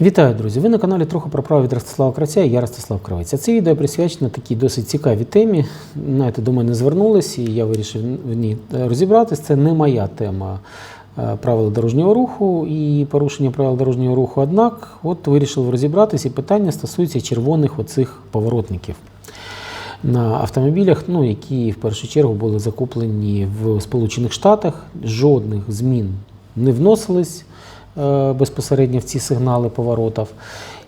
Вітаю, друзі! Ви на каналі трохи про право від Ростислава Кравця і я Ростислав Кравець. Це відео присвячено такій досить цікавій темі. Знаєте, до мене звернулись, і я вирішив в ній розібратись. Це не моя тема е, правил дорожнього руху і порушення правил дорожнього руху. Однак, от вирішив розібратись, і питання стосується червоних оцих поворотників. На автомобілях, ну, які в першу чергу були закуплені в Сполучених Штатах, жодних змін не вносились безпосередньо в ці сигнали поворотів.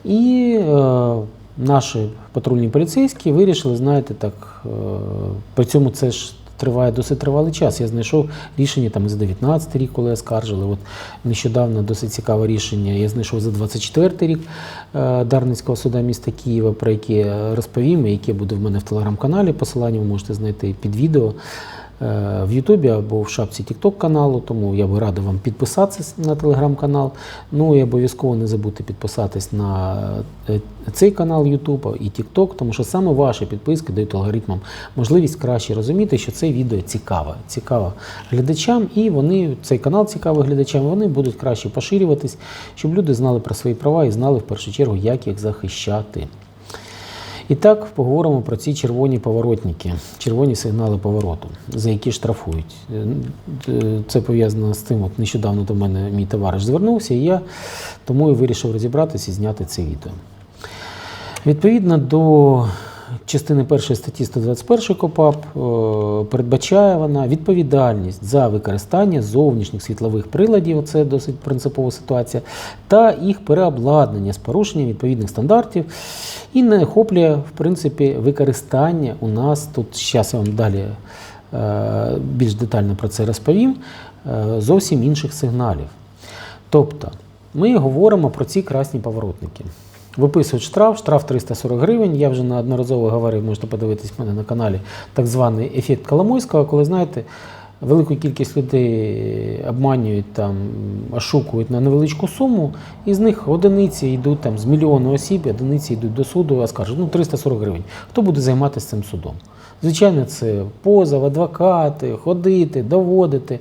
І е, наші патрульні поліцейські вирішили, знаєте, так, е, при цьому це ж триває досить тривалий час. Я знайшов рішення там за 19 рік, коли оскаржили. От нещодавно досить цікаве рішення. Я знайшов за 24 рік е, Дарницького суда міста Києва, про яке розповім, і яке буде в мене в телеграм-каналі. Посилання ви можете знайти під відео е, в Ютубі або в шапці TikTok каналу, тому я би радий вам підписатися на телеграм-канал. Ну і обов'язково не забудьте підписатись на е, цей канал YouTube і TikTok, тому що саме ваші підписки дають алгоритмам можливість краще розуміти, що це відео цікаве, цікаво глядачам, і вони цей канал цікавий глядачам, вони будуть краще поширюватись, щоб люди знали про свої права і знали в першу чергу, як їх захищати. І так поговоримо про ці червоні поворотники, червоні сигнали повороту, за які штрафують. Е, е, Це пов'язано з тим, от нещодавно до мене мій товариш звернувся, і я тому і вирішив розібратися і зняти це відео. Відповідно до частини 1 статті 121 КОПАП е, передбачає вона відповідальність за використання зовнішніх світлових приладів, це досить принципова ситуація, та їх переобладнання з порушенням відповідних стандартів і не охоплює в принципі використання у нас тут. Зараз я вам далі е, більш детально про це розповім. е, Зовсім інших сигналів. Тобто ми говоримо про ці красні поворотники. Виписують штраф, штраф 340 гривень. Я вже неодноразово говорив, можете подивитись в мене на каналі, так званий ефект Коломойського, коли знаєте, велику кількість людей обманюють там, ошукують на невеличку суму, і з них одиниці йдуть там з мільйону осіб, одиниці йдуть до суду, а скажуть, ну 340 гривень. Хто буде займатися цим судом? Звичайно, це позов, адвокати, ходити, доводити.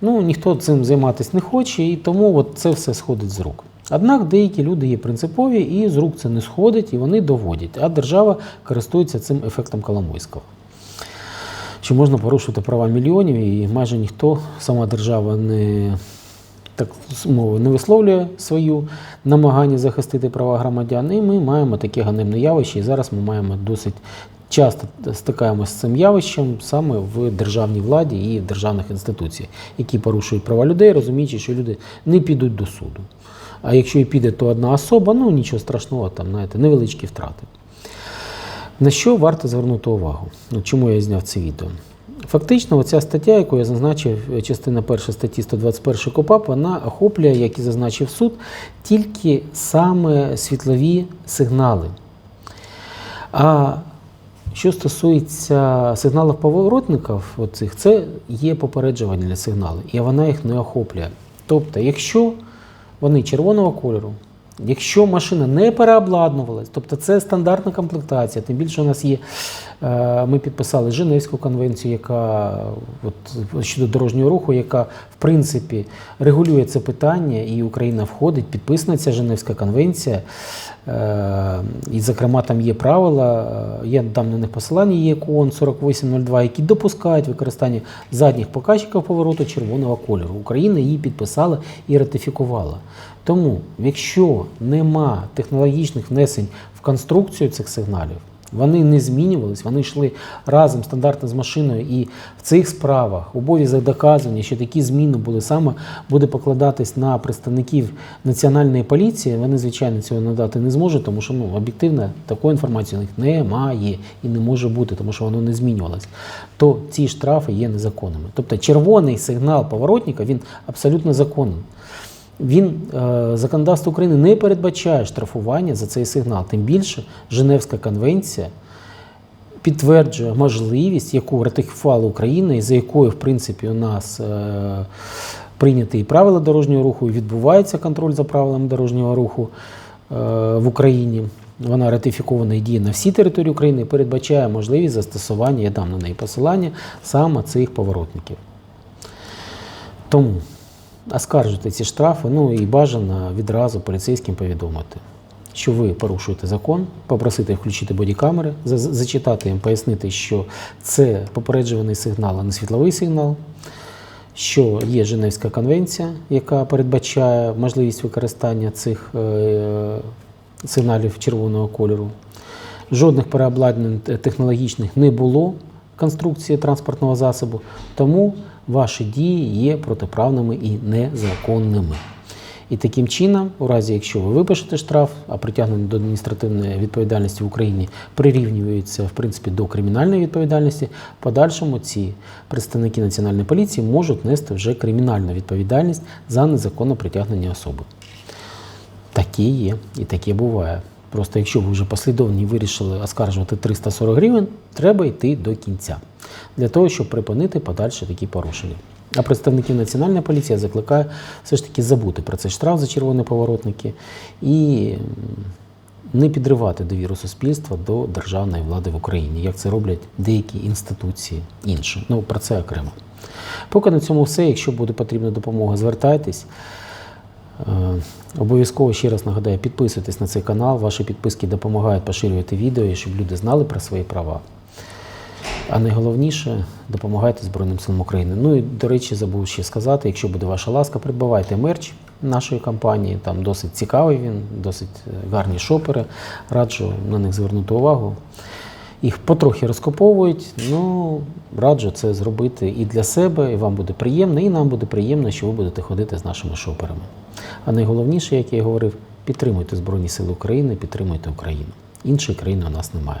Ну, ніхто цим займатися не хоче, і тому от це все сходить з рук. Однак деякі люди є принципові і з рук це не сходить, і вони доводять, а держава користується цим ефектом Коломойського. Що можна порушувати права мільйонів, і майже ніхто, сама держава не так мовою не висловлює свою намагання захистити права громадян. І ми маємо таке ганебне явище, і зараз ми маємо досить часто стикаємося з цим явищем саме в державній владі і в державних інституціях, які порушують права людей, розуміючи, що люди не підуть до суду. А якщо і піде, то одна особа, ну нічого страшного, там, знаєте, невеличкі втрати. На що варто звернути увагу? Ну, Чому я зняв це відео? Фактично, оця стаття, яку я зазначив, частина 1 статті 121 КОПАП, вона охоплює, як і зазначив суд, тільки саме світлові сигнали. А що стосується сигналів поворотників, оцих, це є попереджувальні сигнали, і вона їх не охоплює. Тобто, якщо вони червоного кольору, якщо машина не переобладнувалась, тобто це стандартна комплектація, тим більше у нас є, е, ми підписали Женевську конвенцію, яка от, щодо дорожнього руху, яка в принципі регулює це питання, і Україна входить, підписана ця Женевська конвенція. Е, І, зокрема, там є правила, е, я дам на них посилання, є КОН 4802, які допускають використання задніх показчиків повороту червоного кольору. Україна її підписала і ратифікувала. Тому, якщо нема технологічних внесень в конструкцію цих сигналів, вони не змінювались, вони йшли разом стандартно з машиною, і в цих справах обов'язок доказування, що такі зміни були саме, буде покладатись на представників національної поліції. Вони, звичайно, цього надати не зможуть, тому що ну, об'єктивно такої інформації у них немає і не може бути, тому що воно не змінювалось. То ці штрафи є незаконними. Тобто червоний сигнал поворотника він абсолютно законний. Він е, законодавство України не передбачає штрафування за цей сигнал. Тим більше Женевська конвенція підтверджує можливість, яку ратифікувала Україна, і за якою, в принципі, у нас е, прийняті і правила дорожнього руху, і відбувається контроль за правилами дорожнього руху е, в Україні. Вона ратифікована і діє на всій території України і передбачає можливість застосування, я дам на неї посилання, саме цих поворотників. Тому оскаржити ці штрафи, ну і бажано відразу поліцейським повідомити, що ви порушуєте закон, попросити включити бодікамери, зачитати їм, пояснити, що це попереджуваний сигнал, а не світловий сигнал, що є Женевська конвенція, яка передбачає можливість використання цих е, сигналів червоного кольору. Жодних переобладнань технологічних не було конструкції транспортного засобу, тому ваші дії є протиправними і незаконними. І таким чином, у разі якщо ви випишете штраф, а притягнення до адміністративної відповідальності в Україні прирівнюється в принципі до кримінальної відповідальності, в подальшому ці представники національної поліції можуть нести вже кримінальну відповідальність за незаконне притягнення особи. Такі є і таке буває. Просто якщо ви вже послідовні вирішили оскаржувати 340 гривень, треба йти до кінця для того, щоб припинити подальші такі порушення. А представників національної поліції я все ж таки забути про цей штраф за червоні поворотники і не підривати довіру суспільства до державної влади в Україні, як це роблять деякі інституції інші. Ну про це окремо. Поки на цьому все. Якщо буде потрібна допомога, звертайтесь. Е, Обов'язково ще раз нагадаю, підписуйтесь на цей канал. Ваші підписки допомагають поширювати відео, щоб люди знали про свої права. А найголовніше допомагайте Збройним силам України. Ну і до речі, забув ще сказати, якщо буде ваша ласка, придбавайте мерч нашої компанії. Там досить цікавий він, досить е, гарні шопери. Раджу на них звернути увагу. Їх потрохи розкуповують. Ну, раджу це зробити і для себе, і вам буде приємно, і нам буде приємно, що ви будете ходити з нашими шоперами. А найголовніше, як я і говорив, підтримуйте Збройні Сили України, підтримуйте Україну. Іншої країни у нас немає.